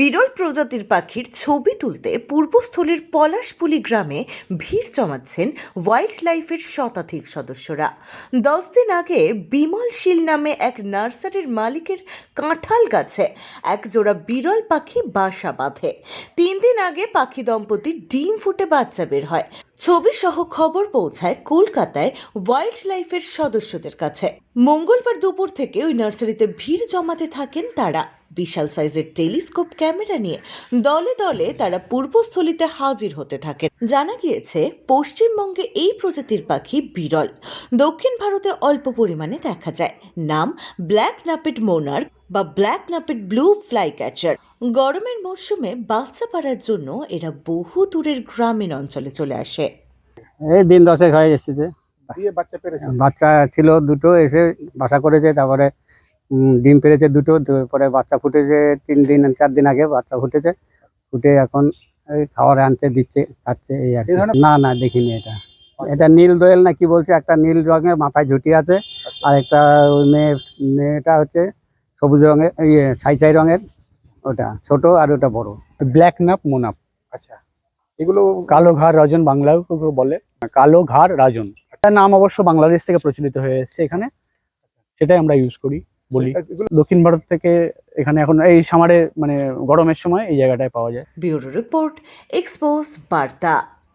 বিরল প্রজাতির পাখির ছবি তুলতে পূর্বস্থলীর পলাশপুলি গ্রামে ভিড় জমাচ্ছেন ওয়াইল্ড লাইফের শতাধিক সদস্যরা। দশ দিন আগে বিমল শীল নামে এক নার্সারির মালিকের কাঁঠাল গাছে এক জোড়া বিরল পাখি বাসা বাঁধে। তিন দিন আগে পাখি দম্পতি ডিম ফুটে বাচ্চা বের হয়। ছবি সহ খবর পৌঁছায় কলকাতায় ওয়াইল্ড লাইফের সদস্যদের কাছে। মঙ্গলবার দুপুর থেকে ওই নার্সারিতে ভিড় জমাতে থাকেন তারা। বিশাল সাইজের টেলিস্কোপ ক্যামেরা নিয়ে দলে দলে তারা পূর্বস্থলিতে হাজির হতে থাকে জানা গিয়েছে পশ্চিমবঙ্গে এই প্রজাতির পাখি বিরল। দক্ষিণ ভারতে অল্প পরিমাণে দেখা যায়। নাম ব্ল্যাক নাপেট মোনার্ক বা black naped blue flycatcher গরমের মরশুমে বাচ্চা পাড়ার জন্য এরা বহু দূরের গ্রামীণ অঞ্চলে চলে আসে। এই দিন দশেক হয়ে এসেছে। বাচ্চা ছিল দুটো এসে বাসা করেছে তারপরে ডিম পেরেছে দুটো পরে বাচ্চা ফুটেছে তিন দিন চার দিন আগে বাচ্চা ফুটেছে। ফুটে এখন খাবার আনছে দিচ্ছে খাচ্ছে এই আর। না না দেখিনি এটা। এটা নীল দোয়েল না কি বলছে? একটা নীল রঙের মাথায় ঝুটি আছে আচ্ছা। আর একটা ওই মেয়ে মেয়েটা হচ্ছে সবুজ রঙের ইয়ে ছাই ছাই রঙের। ওটা ছোট আর ওটা বড়। ব্ল্যাক নাপ মোনাপ। আচ্ছা। এগুলো কালো ঘাড় রাজন ওকে বলে। কালো ঘাড় রাজন। তার নাম অবশ্য বাংলাদেশ থেকে প্রচলিত হয়ে এসেছে এখানে। সেটাই আমরা ইউজ করি। বলি। দক্ষিণ ভারত থেকে এখানে এখন এই সামারে মানে গরমের সময় এই জায়গাটায় পাওয়া যায়। ব্যুরো রিপোর্ট এক্সপোজ বার্তা।